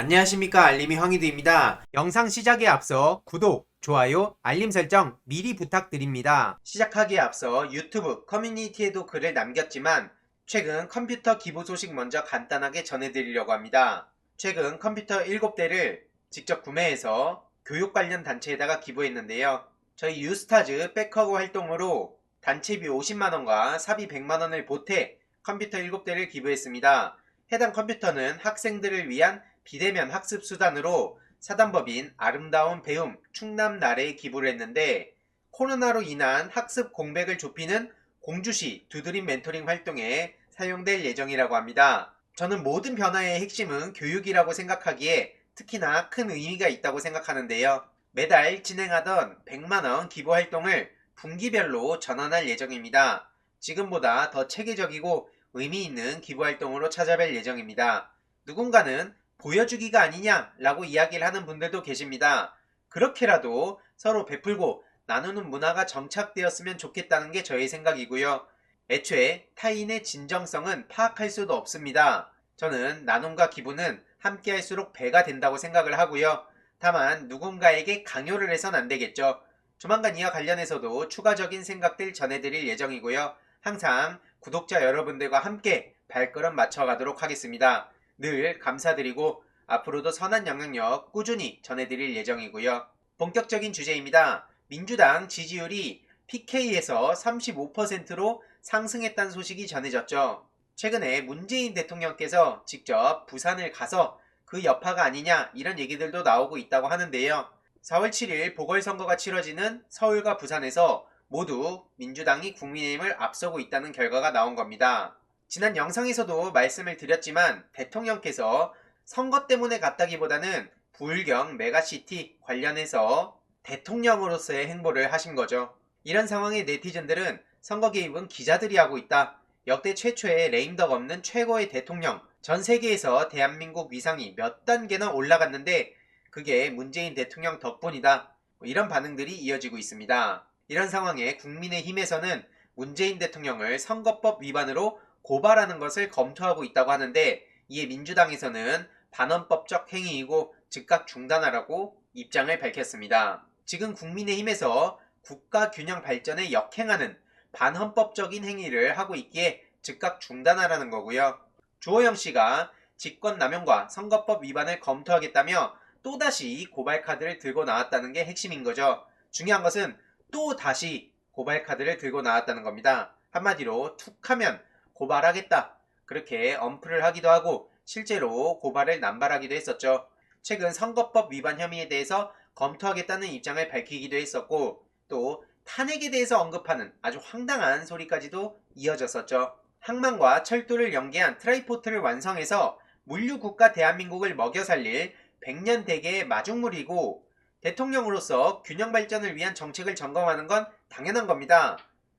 안녕하십니까 알림이 황희두입니다. 영상 시작에 앞서 구독, 좋아요, 알림 설정 미리 부탁드립니다. 시작하기에 앞서 유튜브 커뮤니티에도 글을 남겼지만 최근 컴퓨터 기부 소식 먼저 간단하게 전해드리려고 합니다. 최근 컴퓨터 7대를 직접 구매해서 교육 관련 단체에다가 기부했는데요. 저희 유스타즈 백허그 활동으로 단체비 50만원과 사비 100만원을 보태 컴퓨터 7대를 기부했습니다. 해당 컴퓨터는 학생들을 위한 비대면 학습 수단으로 사단법인 아름다운 배움 충남나래에 기부를 했는데 코로나로 인한 학습 공백을 좁히는 공주시 두드림 멘토링 활동에 사용될 예정이라고 합니다. 저는 모든 변화의 핵심은 교육이라고 생각하기에 특히나 큰 의미가 있다고 생각하는데요. 매달 진행하던 100만원 기부 활동을 분기별로 전환할 예정입니다. 지금보다 더 체계적이고 의미 있는 기부 활동으로 찾아뵐 예정입니다. 누군가는 보여주기가 아니냐라고 이야기를 하는 분들도 계십니다. 그렇게라도 서로 베풀고 나누는 문화가 정착되었으면 좋겠다는 게 저의 생각이고요. 애초에 타인의 진정성은 파악할 수도 없습니다. 저는 나눔과 기부는 함께 할수록 배가 된다고 생각을 하고요. 다만 누군가에게 강요를 해선 안 되겠죠. 조만간 이와 관련해서도 추가적인 생각들 전해드릴 예정이고요. 항상 구독자 여러분들과 함께 발걸음 맞춰가도록 하겠습니다. 늘 감사드리고 앞으로도 선한 영향력 꾸준히 전해드릴 예정이고요. 본격적인 주제입니다. 민주당 지지율이 PK에서 35%로 상승했다는 소식이 전해졌죠. 최근에 문재인 대통령께서 직접 부산을 가서 그 여파가 아니냐 이런 얘기들도 나오고 있다고 하는데요. 4월 7일 보궐선거가 치러지는 서울과 부산에서 모두 민주당이 국민의힘을 앞서고 있다는 결과가 나온 겁니다. 지난 영상에서도 말씀을 드렸지만 대통령께서 선거 때문에 갔다기보다는 불경 메가시티 관련해서 대통령으로서의 행보를 하신 거죠. 이런 상황에 네티즌들은 선거 개입은 기자들이 하고 있다. 역대 최초의 레임덕 없는 최고의 대통령. 전 세계에서 대한민국 위상이 몇 단계나 올라갔는데 그게 문재인 대통령 덕분이다. 뭐 이런 반응들이 이어지고 있습니다. 이런 상황에 국민의힘에서는 문재인 대통령을 선거법 위반으로 고발하는 것을 검토하고 있다고 하는데 이에 민주당에서는 반헌법적 행위이고 즉각 중단하라고 입장을 밝혔습니다. 지금 국민의힘에서 국가 균형 발전에 역행하는 반헌법적인 행위를 하고 있기에 즉각 중단하라는 거고요. 주호영 씨가 직권남용과 선거법 위반을 검토하겠다며 또다시 고발 카드를 들고 나왔다는 게 핵심인 거죠. 중요한 것은 또 다시 고발 카드를 들고 나왔다는 겁니다. 한마디로 툭 하면 고발하겠다. 그렇게 엄프를 하기도 하고 실제로 고발을 남발하기도 했었죠. 최근 선거법 위반 혐의에 대해서 검토하겠다는 입장을 밝히기도 했었고 또 탄핵에 대해서 언급하는 아주 황당한 소리까지도 이어졌었죠. 항만과 철도를 연계한 트라이포트를 완성해서 물류국가 대한민국을 먹여 살릴 100년 대계의 마중물이고 대통령으로서 균형 발전을 위한 정책을 점검하는 건 당연한 겁니다.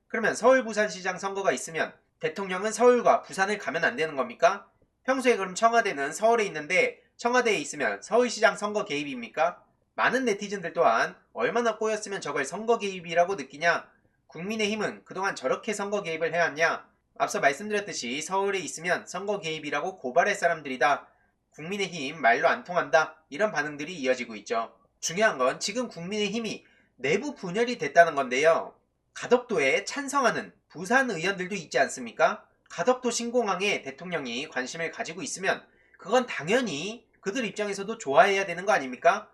그러면 서울 부산시장 선거가 있으면 대통령은 서울과 부산을 가면 안 되는 겁니까? 평소에 그럼 청와대는 서울에 있는데 청와대에 있으면 서울시장 선거 개입입니까? 많은 네티즌들 또한 얼마나 꼬였으면 저걸 선거 개입이라고 느끼냐? 국민의힘은 그동안 저렇게 선거 개입을 해왔냐? 앞서 말씀드렸듯이 서울에 있으면 선거 개입이라고 고발할 사람들이다. 국민의힘 말로 안 통한다. 이런 반응들이 이어지고 있죠. 중요한 건 지금 국민의힘이 내부 분열이 됐다는 건데요. 가덕도에 찬성하는 부산 의원들도 있지 않습니까? 가덕도 신공항에 대통령이 관심을 가지고 있으면 그건 당연히 그들 입장에서도 좋아해야 되는 거 아닙니까?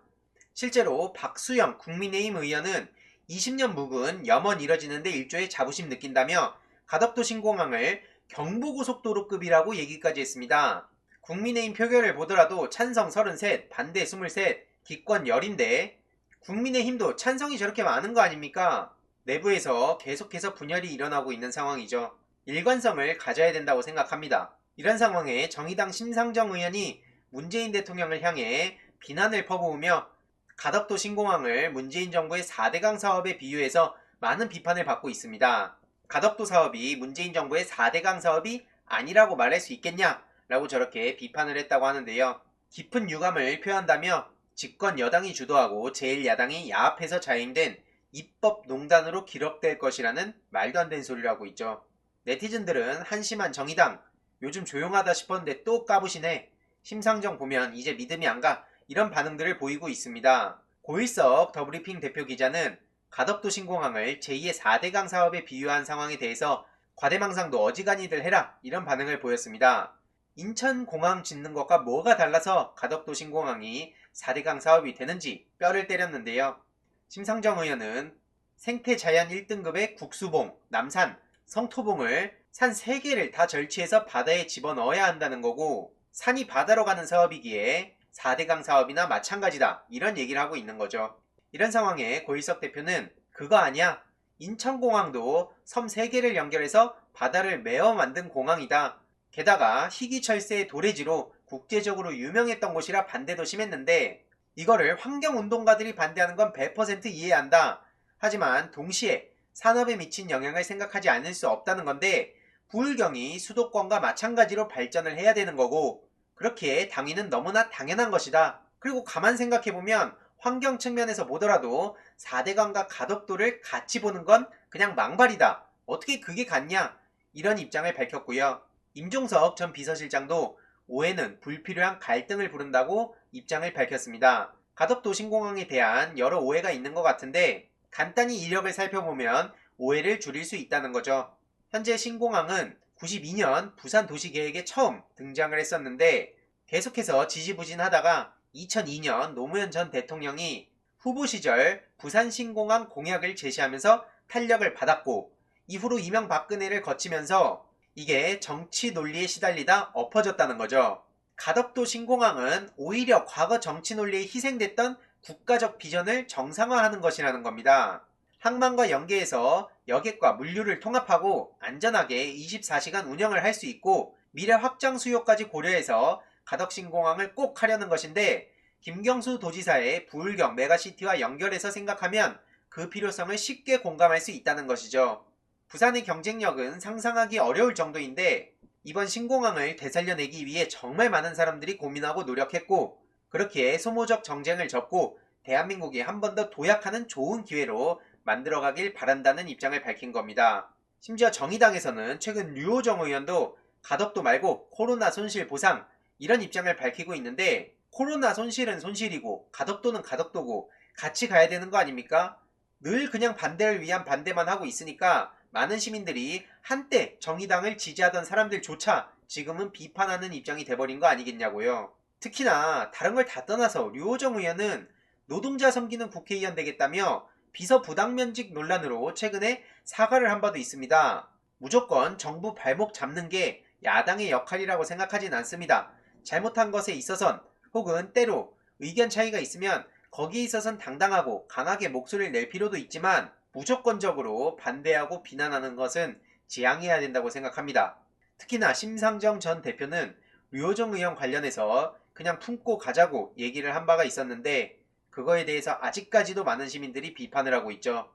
실제로 박수영 국민의힘 의원은 20년 묵은 염원 이뤄지는데 일조의 자부심 느낀다며 가덕도 신공항을 경부고속도로급이라고 얘기까지 했습니다. 국민의힘 표결을 보더라도 찬성 33, 반대 23, 기권 10인데 국민의힘도 찬성이 저렇게 많은 거 아닙니까? 내부에서 계속해서 분열이 일어나고 있는 상황이죠. 일관성을 가져야 된다고 생각합니다. 이런 상황에 정의당 심상정 의원이 문재인 대통령을 향해 비난을 퍼부으며 가덕도 신공항을 문재인 정부의 4대강 사업에 비유해서 많은 비판을 받고 있습니다. 가덕도 사업이 문재인 정부의 4대강 사업이 아니라고 말할 수 있겠냐? 라고 저렇게 비판을 했다고 하는데요. 깊은 유감을 표한다며 집권 여당이 주도하고 제1야당이 야합해서 자행된 입법 농단으로 기록될 것이라는 말도 안 되는 소리를 하고 있죠. 네티즌들은 한심한 정의당, 요즘 조용하다 싶었는데 또 까부시네. 심상정 보면 이제 믿음이 안 가. 이런 반응들을 보이고 있습니다. 고일석 더브리핑 대표 기자는 가덕도 신공항을 제2의 4대강 사업에 비유한 상황에 대해서 과대망상도 어지간히들 해라 이런 반응을 보였습니다. 인천공항 짓는 것과 뭐가 달라서 가덕도 신공항이 4대강 사업이 되는지 뼈를 때렸는데요. 심상정 의원은 생태자연 1등급의 국수봉, 남산, 성토봉을 산 3개를 다 절취해서 바다에 집어넣어야 한다는 거고 산이 바다로 가는 사업이기에 4대강 사업이나 마찬가지다 이런 얘기를 하고 있는 거죠. 이런 상황에 고일석 대표는 그거 아니야. 인천공항도 섬 3개를 연결해서 바다를 메어 만든 공항이다. 게다가 희귀 철새의 도래지로 국제적으로 유명했던 곳이라 반대도 심했는데 이거를 환경운동가들이 반대하는 건 100% 이해한다. 하지만 동시에 산업에 미친 영향을 생각하지 않을 수 없다는 건데 부울경이 수도권과 마찬가지로 발전을 해야 되는 거고 그렇게 당위는 너무나 당연한 것이다. 그리고 가만 생각해보면 환경 측면에서 보더라도 4대강과 가덕도를 같이 보는 건 그냥 망발이다. 어떻게 그게 같냐? 이런 입장을 밝혔고요. 임종석 전 비서실장도 오해는 불필요한 갈등을 부른다고 입장을 밝혔습니다. 가덕도 신공항에 대한 여러 오해가 있는 것 같은데 간단히 이력을 살펴보면 오해를 줄일 수 있다는 거죠. 현재 신공항은 92년 부산 도시계획에 처음 등장을 했었는데 계속해서 지지부진하다가 2002년 노무현 전 대통령이 후보 시절 부산 신공항 공약을 제시하면서 탄력을 받았고 이후로 이명박근혜를 거치면서 이게 정치 논리에 시달리다 엎어졌다는 거죠. 가덕도 신공항은 오히려 과거 정치 논리에 희생됐던 국가적 비전을 정상화하는 것이라는 겁니다. 항만과 연계해서 여객과 물류를 통합하고 안전하게 24시간 운영을 할 수 있고 미래 확장 수요까지 고려해서 가덕신공항을 꼭 하려는 것인데 김경수 도지사의 부울경 메가시티와 연결해서 생각하면 그 필요성을 쉽게 공감할 수 있다는 것이죠. 부산의 경쟁력은 상상하기 어려울 정도인데 이번 신공항을 되살려내기 위해 정말 많은 사람들이 고민하고 노력했고 그렇게 소모적 정쟁을 접고 대한민국이 한 번 더 도약하는 좋은 기회로 만들어가길 바란다는 입장을 밝힌 겁니다. 심지어 정의당에서는 최근 류호정 의원도 가덕도 말고 코로나 손실 보상 이런 입장을 밝히고 있는데 코로나 손실은 손실이고 가덕도는 가덕도고 같이 가야 되는 거 아닙니까? 늘 그냥 반대를 위한 반대만 하고 있으니까 많은 시민들이 한때 정의당을 지지하던 사람들조차 지금은 비판하는 입장이 돼버린 거 아니겠냐고요. 특히나 다른 걸 다 떠나서 류호정 의원은 노동자 섬기는 국회의원 되겠다며 비서 부당면직 논란으로 최근에 사과를 한 바도 있습니다. 무조건 정부 발목 잡는 게 야당의 역할이라고 생각하진 않습니다. 잘못한 것에 있어선 혹은 때로 의견 차이가 있으면 거기에 있어선 당당하고 강하게 목소리를 낼 필요도 있지만 무조건적으로 반대하고 비난하는 것은 지양해야 된다고 생각합니다. 특히나 심상정 전 대표는 류호정 의원 관련해서 그냥 품고 가자고 얘기를 한 바가 있었는데 그거에 대해서 아직까지도 많은 시민들이 비판을 하고 있죠.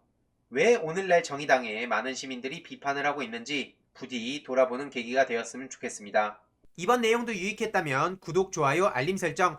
왜 오늘날 정의당에 많은 시민들이 비판을 하고 있는지 부디 돌아보는 계기가 되었으면 좋겠습니다. 이번 내용도 유익했다면 구독, 좋아요, 알림 설정,